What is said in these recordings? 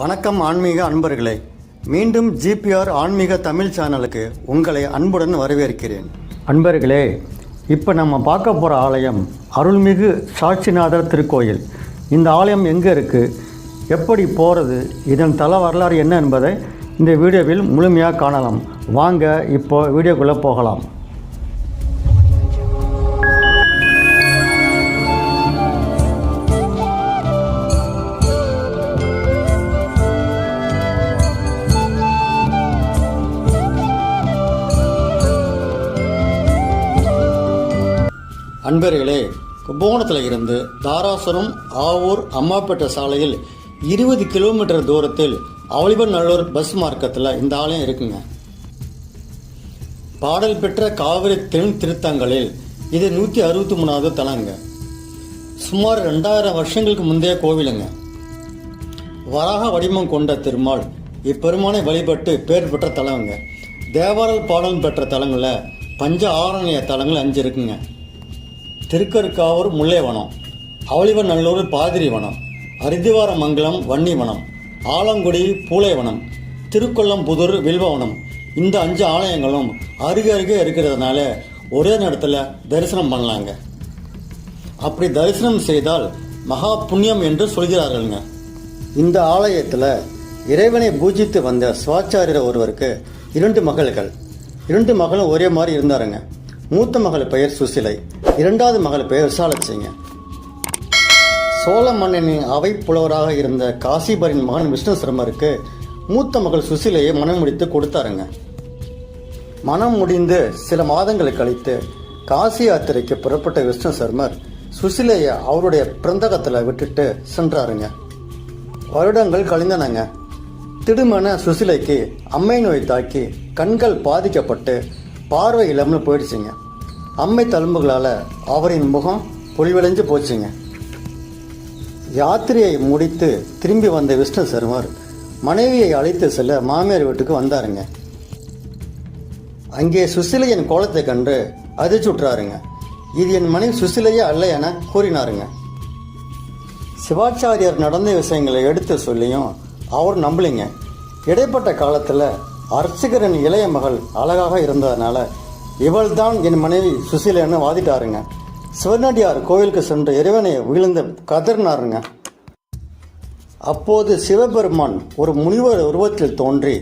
வணக்கம் ஆன்மீக அன்பர்களே. மீண்டும் ஜிபிஆர் ஆன்மீக தமிழ் சேனலுக்கு உங்களை அன்புடன் வரவேற்கிறேன். அன்பர்களே இப்போ நம்ம பார்க்க போகிற ஆலயம் அருள்மிகு சாட்சிநாதர் திருக்கோயில். இந்த ஆலயம் எங்கே இருக்குது எப்படி போகிறது இதன் தல வரலாறு என்ன என்பதை இந்த வீடியோவில் முழுமையாக காணலாம். வாங்க இப்போ வீடியோக்குள்ளே போகலாம். அன்பர்களே கும்பகோணத்தில் இருந்து தாராசுரம் ஆவூர் அம்மாப்பேட்டை சாலையில் இருபது கிலோமீட்டர் தூரத்தில் அவளிபநல்லூர் பஸ் மார்க்கத்தில் இந்த ஆலயம் இருக்குங்க. பாடல் பெற்ற காவிரி தென் திருத்தங்களில் இது நூற்றி அறுபத்தி மூணாவது தலங்க. சுமார் ரெண்டாயிரம் வருஷங்களுக்கு முந்தைய கோவிலுங்க. வராக வடிவம் கொண்ட திருமால் இப்பெருமானை வழிபட்டு பேர் பெற்ற தலங்க. தேவாரல் பாடல் பெற்ற தலங்களில் பஞ்ச ஆரணிய தலங்கள் அஞ்சு இருக்குங்க. திருக்கருக்காவூர் முல்லைவனம் அவளிவன் நல்லூர் பாதிரிவனம் அரிதிவாரமங்கலம் வன்னிவனம் ஆலங்குடி பூலைவனம் திருக்கொல்லம்புதூர் வில்வவனம். இந்த அஞ்சு ஆலயங்களும் அருகே அருகே இருக்கிறதுனால ஒரே நேரத்தில் தரிசனம் பண்ணலாங்க. அப்படி தரிசனம் செய்தால் மகா புண்ணியம் என்று சொல்கிறார்கள்ங்க. இந்த ஆலயத்தில் இறைவனை பூஜித்து வந்த சுவாச்சாரியர் ஒருவருக்கு இரண்டு மகள்கள். இரண்டு மகளும் ஒரே மாதிரி இருந்தாருங்க. மூத்த மகள் பெயர் சுசிலை. இரண்டாவது மகள் பெயர் விசாலட்சிங்க சோழ மன்னனின் அவை புலவராக இருந்த காசிபரின் மகன் விஷ்ணு சர்மருக்கு மூத்த மகள் சுசிலையை மனம் முடித்து கொடுத்தாருங்க. மனம் முடிந்து சில மாதங்கள் கழித்து காசி யாத்திரைக்கு புறப்பட்ட விஷ்ணு சர்மர் சுசிலையை அவருடைய பிறந்தகத்தில் விட்டுட்டு சென்றாருங்க. வருடங்கள் கழிந்தனங்க. திடுமன சுசிலைக்கு அம்மை நோய் தாக்கி கண்கள் பாதிக்கப்பட்டு பார்வை இல்லாமல் போயிடுச்சுங்க. அம்மை தழும்புகளால் அவரின் முகம் பொலிவடைஞ்சு போச்சுங்க. யாத்திரையை முடித்து திரும்பி வந்த விஷ்ணு சர்மர் மனைவியை அழைத்து செல்ல மாமியார் வீட்டுக்கு வந்தாருங்க. அங்கே சுசிலையின் கோலத்தை கண்டு அதிர்ச்சுட்றாருங்க இது என் மனைவி சுசிலையே அல்ல என கூறினாருங்க. சிவாச்சாரியார் நடந்த விஷயங்களை எடுத்து சொல்லியும் அவர் நம்பலிங்க. இடைப்பட்ட காலத்தில் அர்ச்சகரின் இளைய மகள் அழகாக இருந்ததுனால இவள்தான் என் மனைவி சுசிலைன்னு வாதிட்டாருங்க. சிவனடியார் கோவிலுக்கு சென்று இறைவனை விழுந்து கதறினாருங்க. அப்போது சிவபெருமான் ஒரு முனிவர் உருவத்தில் தோன்றி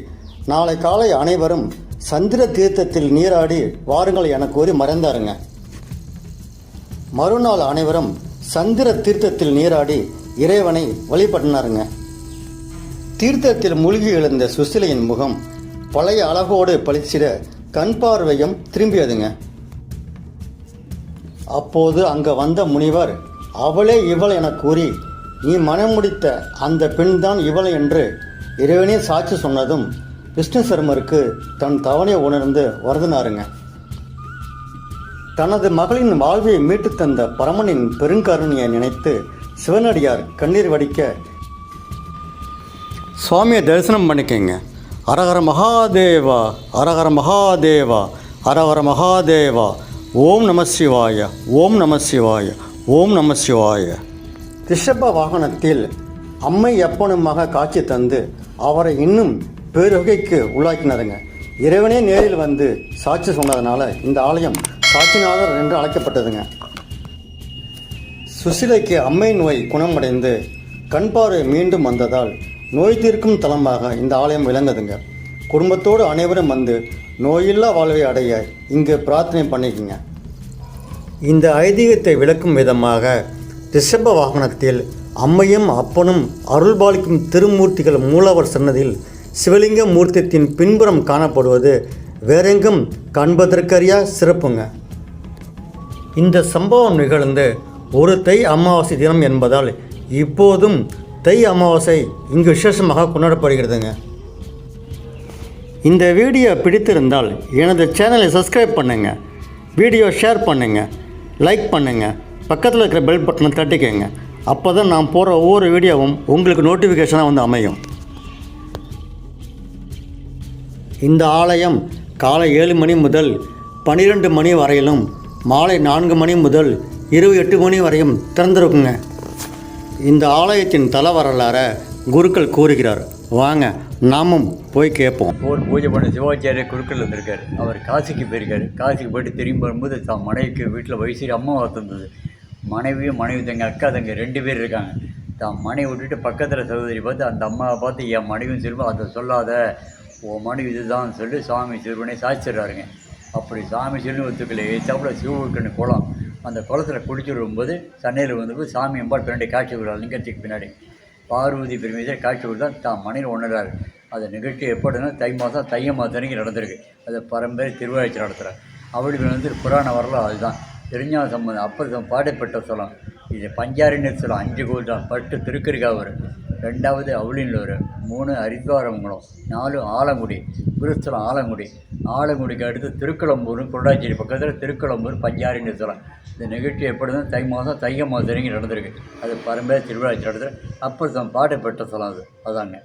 நாளை காலை அனைவரும் சந்திர தீர்த்தத்தில் நீராடி வாருங்கள் என கூறி மறைந்தாருங்க. மறுநாள் அனைவரும் சந்திர தீர்த்தத்தில் நீராடி இறைவனை வழிபட்டினாருங்க தீர்த்தத்தில் மூழ்கி எழுந்த சுசிலையின் முகம் பழைய அழகோடு பளிச்சிட கண் பார்வையும் திரும்பியதுங்க. அப்போது அங்கே வந்த முனிவர் அவளே இவள் என கூறி நீ மனம் முடித்த அந்த பெண்தான் இவள் என்று இறைவனே சாட்சி சொன்னதும் விஷ்ணு சர்மருக்கு தன் தவணை உணர்ந்து வருதினாருங்க தனது மகளின் வாழ்வை மீட்டுத் தந்த பரமனின் பெருங்கருணையை நினைத்து சிவனடியார் கண்ணீர் வடிக்க சுவாமியை தரிசனம் பண்ணிக்கங்க. அரகர மகாதேவா அரகர மகாதேவா அரகர மகாதேவா. ஓம் நம சிவாய ஓம் நம சிவாய ஓம் நம சிவாய. ரிஷப வாகனத்தில் அம்மை எப்பனுமாக காட்சி தந்து அவரை இன்னும் பேருகைக்கு உள்ளாக்கினாருங்க இறைவனே நேரில் வந்து சாட்சி சொன்னதுனால இந்த ஆலயம் சாட்சிநாதர் என்று அழைக்கப்பட்டதுங்க. சுசிலைக்கு அம்மை நோய் குணமடைந்து கண் மீண்டும் வந்ததால் நோய் தீர்க்கும் தலமாக இந்த ஆலயம் விளங்குதுங்க. குடும்பத்தோடு அனைவரும் வந்து நோயில்லா வாழ்வை அடைய இங்கு பிரார்த்தனை பண்ணிக்கங்க. இந்த ஐதீகத்தை விளக்கும் விதமாக ரிஷப வாகனத்தில் அம்மையும் அப்பனும் அருள்பாலிக்கும் திருமூர்த்திகள் மூலவர் சன்னதியில் சிவலிங்க மூர்த்தியத்தின் பின்புறம் காணப்படுவது வேறெங்கும் காண்பதற்கறியா சிறப்புங்க. இந்த சம்பவம் நிகழ்ந்து ஒரு தை அமாவாசை தினம் என்பதால் இப்போதும் தை அமாவாசை இங்கு விசேஷமாக கொண்டாடப்படுகிறதுங்க. இந்த வீடியோ பிடித்திருந்தால் எனது சேனலை சப்ஸ்கிரைப் பண்ணுங்கள் வீடியோ ஷேர் பண்ணுங்கள் லைக் பண்ணுங்கள் பக்கத்தில் இருக்கிற பெல் பட்டனை தட்டிக்கோங்க. அப்போ தான் நான் போகிற ஒவ்வொரு வீடியோவும் உங்களுக்கு நோட்டிஃபிகேஷனாக வந்து அமையும். இந்த ஆலயம் காலை ஏழு மணி முதல் பன்னிரெண்டு மணி வரையிலும் மாலை நான்கு மணி முதல் இரவு எட்டு மணி வரையும் திறந்திருக்குங்க. இந்த ஆலயத்தின் தல வரலாறை குருக்கள் கூறுகிறார். வாங்க நாமும் போய் கேட்போம். ஒரு பூஜை பண்ண சிவாச்சாரிய குருக்கள் வந்திருக்காரு. அவர் காசிக்கு போயிருக்காரு. காசிக்கு போயிட்டு திரும்பி வரும்போது தான் மனைவிக்கு வீட்டில் வயசு அம்மாவை தந்தது மனைவியும் மனைவி தங்க அக்கா தங்க ரெண்டு பேர் இருக்காங்க. தான் மனைவி விட்டுட்டு பக்கத்தில் சகோதரி பார்த்து அந்த அம்மாவை பார்த்து என் மனைவியும் திரும்ப அதை சொல்லாத. உன் மனைவி இதுதான் சொல்லி சுவாமி சிறுவனே சாய்ச்சிடுறாருங்க. அப்படி சாமி சொல்லி ஒத்துக்கல ஏச்சாப்புல சிவகுருக்கன்னு குளம் அந்த குளத்தில் குளிச்சு வரும்போது சென்னையில் வந்து சாமி அம்பாள் பின்னாடி காட்சி விடுறாள் லிங்கத்துக்கு பின்னாடி. பார்வதி பெருமிதை காட்சி விடுதான் தான் மனையில் உணர்றாரு அந்த நிகழ்ச்சி எப்படின்னா தை மாதம் தைய மாதம் நடந்திருக்கு. அதை பரம்பரை திருவாய்ச்சி நடத்துகிறார் அப்படி வந்து புராண வரலாறு அதுதான். தெரிஞ்சா சம்பந்தம் அப்போ பாடப்பட்ட சொல்லம் இது பஞ்சாரின்னு சொல்லலாம் அஞ்சு கோயில் தான். பட்டு திருக்கரிகாவூர். ரெண்டாவது அவளின்லூர் மூணு ஹரித்வாரமங்கலம் நாலு ஆலங்குடி குருஸ்தலம் ஆலங்குடி. ஆலங்குடிக்கு அடுத்து திருக்குளம்பூர் கொண்டாச்சேரி பக்கத்தில் திருக்குளம்பூர் பஞ்சாரின்னு சொல்லலாம். இந்த நிகழ்ச்சி எப்படின்னா தை மாதம் தைய மாதம் நடந்திருக்கு. அது பரம்பரை திருவிழா நடத்துகிற பாட்டு பெற்ற சொல்லலாம் அது. அதாங்க.